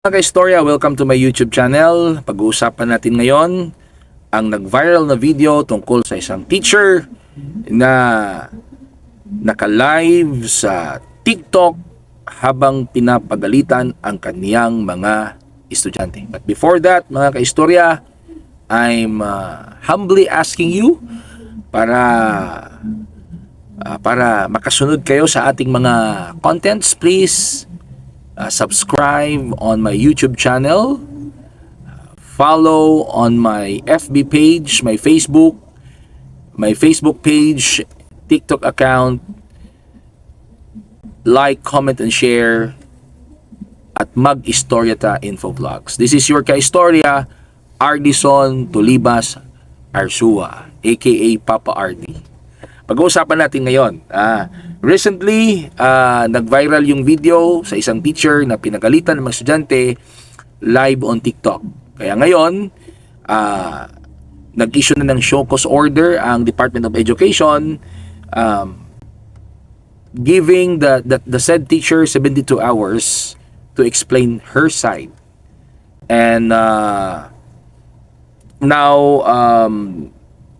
Mga ka-istorya, welcome to my YouTube channel. Pag-uusapan natin ngayon ang nag-viral na video tungkol sa isang teacher na naka-live sa TikTok habang pinapagalitan ang kaniyang mga estudyante. But before that, mga ka-istorya, I'm uh, humbly asking you para uh, para makasunod kayo sa ating mga contents, please uh, subscribe on my YouTube channel, follow on my FB page, my Facebook, my Facebook page, TikTok account, like, comment, and share at Mag-Istoryata Info Vlogs. This is your ka-istorya, Ardison Tulibas Arsua, aka Papa Ardi. Pag-uusapan natin ngayon. Ah, recently, ah, nag-viral yung video sa isang teacher na pinagalitan ng mga estudyante live on TikTok. Kaya ngayon, ah, nag-issue na ng show cause order ang Department of Education um, giving the, the, the said teacher 72 hours to explain her side. And uh, now um,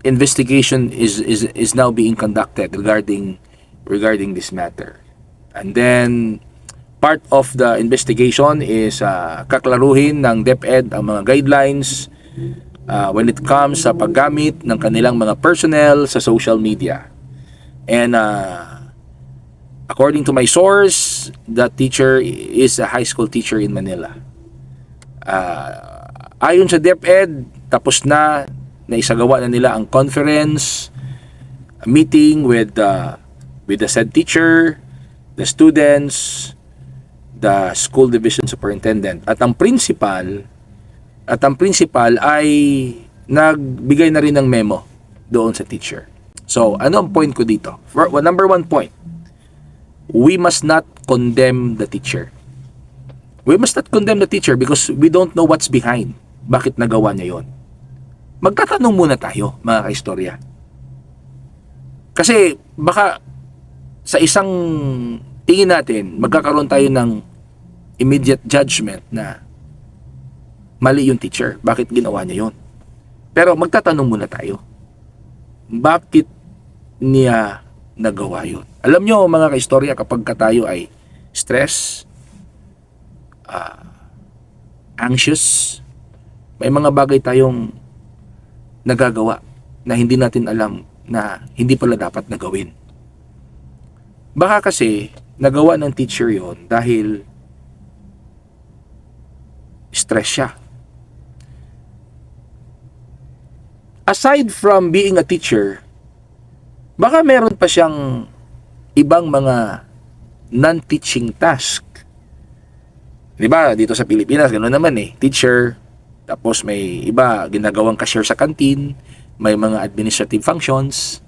investigation is, is is now being conducted regarding regarding this matter. And then part of the investigation is uh, kaklaruhin ng DepEd ang mga guidelines uh, when it comes sa paggamit ng kanilang mga personnel sa social media. And uh, according to my source, that teacher is a high school teacher in Manila. Uh, ayon sa DepEd, tapos na naisagawa na nila ang conference, a meeting with the with the said teacher, the students, the school division superintendent at ang principal at ang principal ay nagbigay na rin ng memo doon sa teacher. So, ano ang point ko dito? For, well, number one point, we must not condemn the teacher. We must not condemn the teacher because we don't know what's behind. Bakit nagawa niya yon? Magtatanong muna tayo, mga kaistorya. Kasi baka sa isang tingin natin, magkakaroon tayo ng immediate judgment na mali yung teacher. Bakit ginawa niya yon? Pero magtatanong muna tayo. Bakit niya nagawa yun? Alam nyo mga kaistorya kapag ka tayo ay stress, ah, anxious, may mga bagay tayong nagagawa na hindi natin alam na hindi pala dapat na gawin. Baka kasi nagawa ng teacher yon dahil stress siya. Aside from being a teacher, baka meron pa siyang ibang mga non-teaching task. 'Di ba? Dito sa Pilipinas, ganoon naman eh. Teacher, tapos may iba ginagawang cashier sa kantin, may mga administrative functions.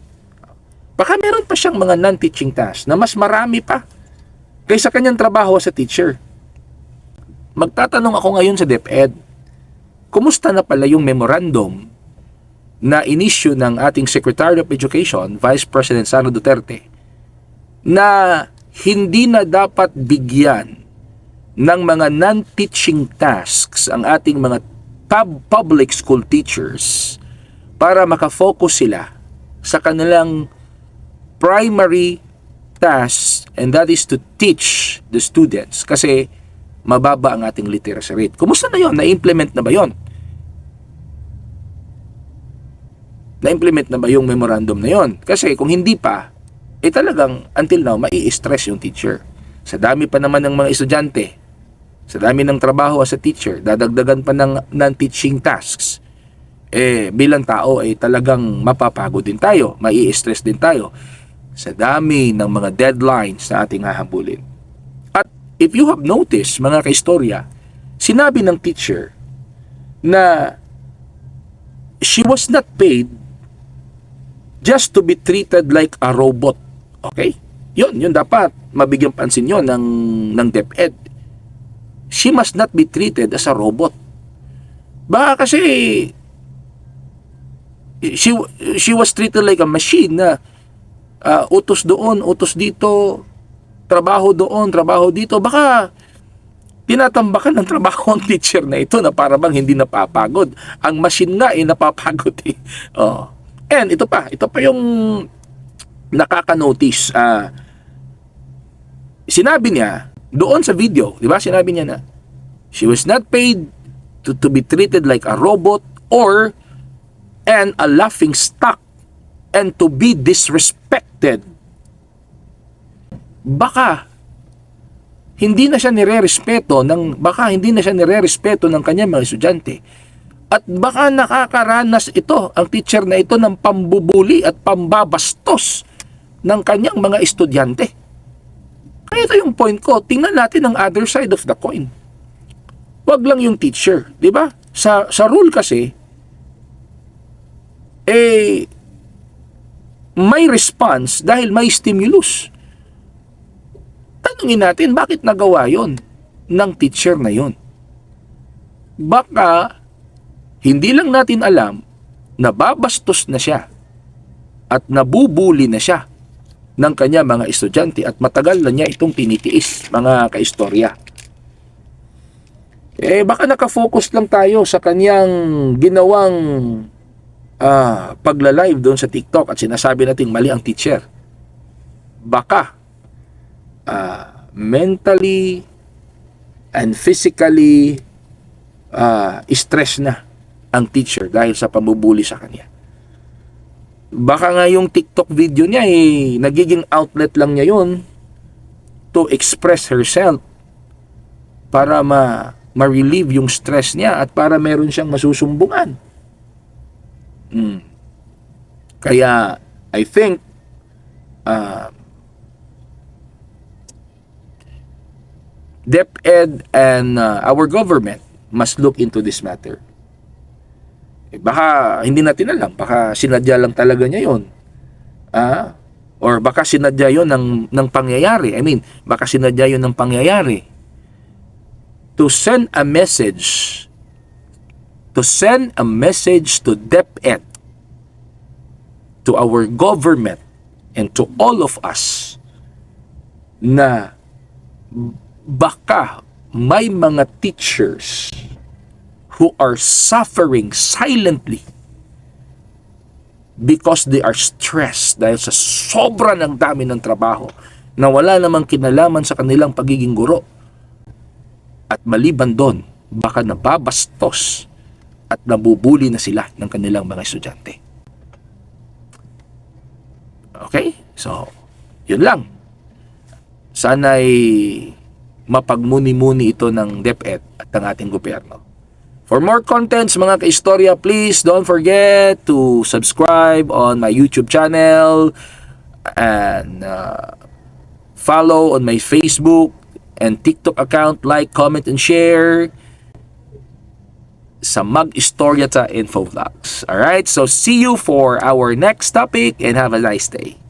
Baka meron pa siyang mga non-teaching tasks na mas marami pa kaysa kanyang trabaho as a teacher. Magtatanong ako ngayon sa DepEd, kumusta na pala yung memorandum na inisyu ng ating Secretary of Education, Vice President Sara Duterte, na hindi na dapat bigyan ng mga non-teaching tasks ang ating mga pub- public school teachers para makafocus sila sa kanilang primary task and that is to teach the students kasi mababa ang ating literacy rate. Kumusta na yon? Na-implement na ba yon? Na-implement na ba yung memorandum na yon? Kasi kung hindi pa, eh talagang until now, mai-stress yung teacher. Sa dami pa naman ng mga estudyante, sa dami ng trabaho as a teacher, dadagdagan pa ng non-teaching tasks, eh bilang tao ay eh, talagang mapapagod din tayo, mai-stress din tayo sa dami ng mga deadlines na ating hahabulin. At if you have noticed, mga kaistorya, sinabi ng teacher na she was not paid just to be treated like a robot. Okay? Yun, yun dapat mabigyan pansin yun ng, ng DepEd. She must not be treated as a robot. Baka kasi she she was treated like a machine na uh, utos doon, utos dito, trabaho doon, trabaho dito. Baka tinatambakan ng trabaho ang teacher na ito na para bang hindi napapagod. Ang machine nga ay napapagod eh. Oh. And ito pa, ito pa yung nakaka-notice. Ah, sinabi niya doon sa video, di ba? Sinabi niya na she was not paid to, to be treated like a robot or and a laughing stock and to be disrespected. Baka hindi na siya nire-respeto ng baka hindi na siya nire-respeto ng kanyang mga estudyante. At baka nakakaranas ito, ang teacher na ito ng pambubuli at pambabastos ng kanyang mga estudyante. Ito yung point ko, tingnan natin ang other side of the coin. Wag lang yung teacher, di ba? Sa sa rule kasi eh may response dahil may stimulus. Tanungin natin bakit nagawa yon ng teacher na yon. Baka hindi lang natin alam na babastos na siya at nabubuli na siya ng kanya mga estudyante at matagal na niya itong tinitiis mga kaistorya. Eh baka nakafocus lang tayo sa kanyang ginawang ah, pagla-live doon sa TikTok at sinasabi natin mali ang teacher. Baka ah, mentally and physically ah, stress na ang teacher dahil sa pambubuli sa kanya. Baka nga yung TikTok video niya eh, nagiging outlet lang niya yun to express herself para ma ma-relieve yung stress niya at para meron siyang masusumbungan. Mm. Kaya, I think, uh, DepEd and uh, our government must look into this matter. Eh, baka hindi natin alam, baka sinadya lang talaga niya yon. Ah, or baka sinadya yon ng, ng pangyayari. I mean, baka sinadya yon ng pangyayari to send a message to send a message to DepEd to our government and to all of us na baka may mga teachers who are suffering silently because they are stressed dahil sa sobra ng dami ng trabaho na wala namang kinalaman sa kanilang pagiging guro. At maliban doon, baka nababastos at nabubuli na sila ng kanilang mga estudyante. Okay? So, yun lang. Sana'y mapagmuni-muni ito ng DepEd at ng ating gobyerno. For more contents, mga kaistorya, please don't forget to subscribe on my YouTube channel and uh, follow on my Facebook and TikTok account. Like, comment, and share sa Mag-Istorya Info Vlogs. Alright, so see you for our next topic and have a nice day.